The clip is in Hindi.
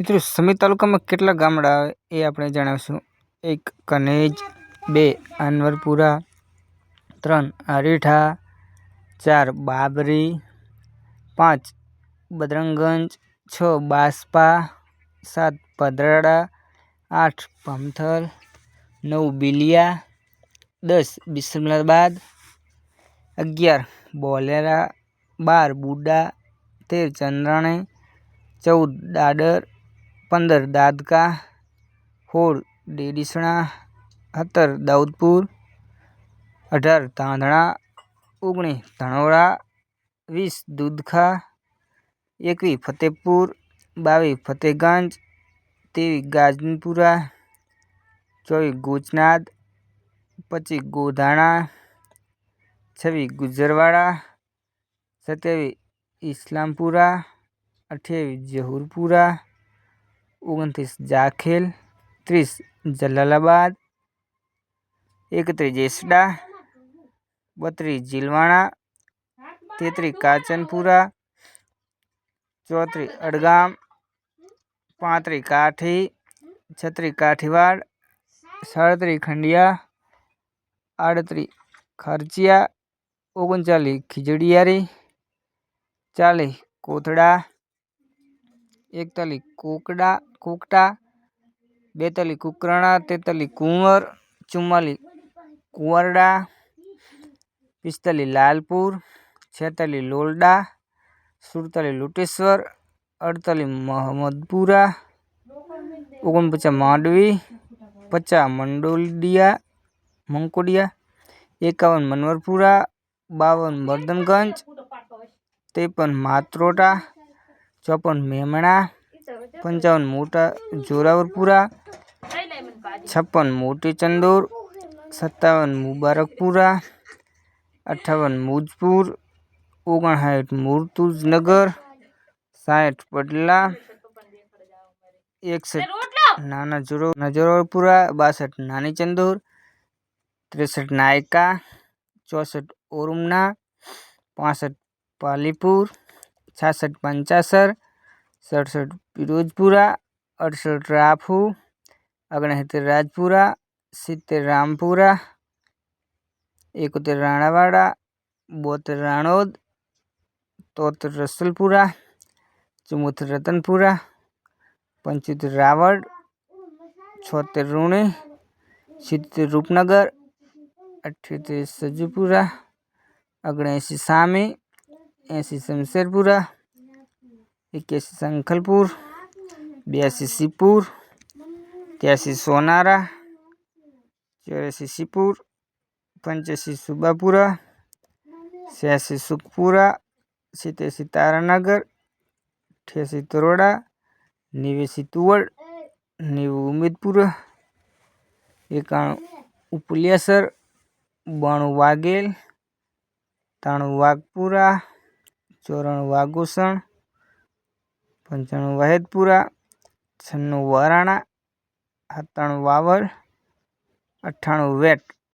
મિત્રો સમી તાલુકામાં કેટલા ગામડા આવે એ આપણે જણાવીશું. એક, કનેજ, બે, અનવરપુરા, ત્રણ, અરીઠા, ચાર, બાબરી, પાંચ, બદરંગંજ, છ, બાસપા, સાત પદરાડા આઠ પમથલ નવ, બિલિયા, દસ, બિસ્મલાબાદ, અગિયાર, બોલેરા, બાર, બુડા, તેર, ચંદ્રાણી, ચૌદ દાદર પંદર દાદકા સોળ ડેડીસણા સત્તર દાઉદપુર અઢાર તાંધણા ઓગણીસ ધણોરા વીસ દૂધખા એકવીસ ફતેપુર બાવીસ ફતેગંજ ત્રેવીસ ગાજનપુરા ચોવીસ ગોચનાદ પચીસ ગોધાણા છવ્વીસ ગુજરવાડા સત્યાવીસ ઇસ્લામપુરા અઠ્યાવીસ જહુરપુરા ઓગણત્રીસ જાખેલ ત્રીસ જલાલાબાદ એકત્રીસ જેસડા બત્રીસ જીલવાણા તેત્રીસ કાચનપુરા ચોત્રીસ અડગામ પાંત્રીસ કાઠી છત્રીસ કાઠીવાડ સાડત્રીસ ખંડિયા આડત્રીસ ખર્ચિયા ઓગણચાલીસ ખીજડીયારી ચાલીસ કોથળા એકતાલીસ કોકડા कुकटा बेताली कुकराणा तैताली कुंवर चुम्माली कुंवरडा पिस्ताली लालपुर छेताली लोलडा सुड़ताली लुटेश्वर अड़ताली मोहम्मदपुरा ओगन मांडवी पचास मंडोलिया मंकोडिया एकावन मनवरपुरा बावन बर्दनगंज तेपन मातरोटा चौपन मेमणा પંચાવન મોટા જોરાવરપુરા છપ્પન મોટી ચંદોર સત્તાવન મુબારકપુરા અઠ્ઠાવન મુજપુર ઓગણસાઠ મુર્તુઝનગર સાઠ પડલા એકસઠ નાના જોરો નજરોપુરા બાસઠ નાની ચંદોર ત્રેસઠ નાયકા ચોસઠ ઓરુમના પાસઠ પાલીપુર છાસઠ પંચાસર सड़सठ पिरोजपुरा अड़सठ राफू अगणहत्तर राजपुरा सितर रामपुरा, इकहत्तर राणावाड़ा, बहत्तर राणोद तोहत्तर रसलपुरा, चौहत्तर रतनपुरा, पंचहत्तर रावण, छोहत्तर रूणे छिहत्तर रूपनगर, अठहत्तर सजूपुरा, अगणेसी सामी, ऐसी शमशेरपुरा इक्यासी संखलपुर बयासी शिवपुर तिरासी सोनारा, चौरासी शिवपुर, पंचासी सुबापुरा छियासी सुखपुरा, सितासी तारानगर अठासी तरोड़ा, निवेसी तुवड़, नेव उम्मीदपुरा, एकाणु उपलियासर, बाणु वागेल, ताणु वागपुरा, चौराणु वागोसण પંચાણું વહેદપુરા છન્નું વરાણા સત્તાણું વાવડ અઠ્ઠાણું વેટ.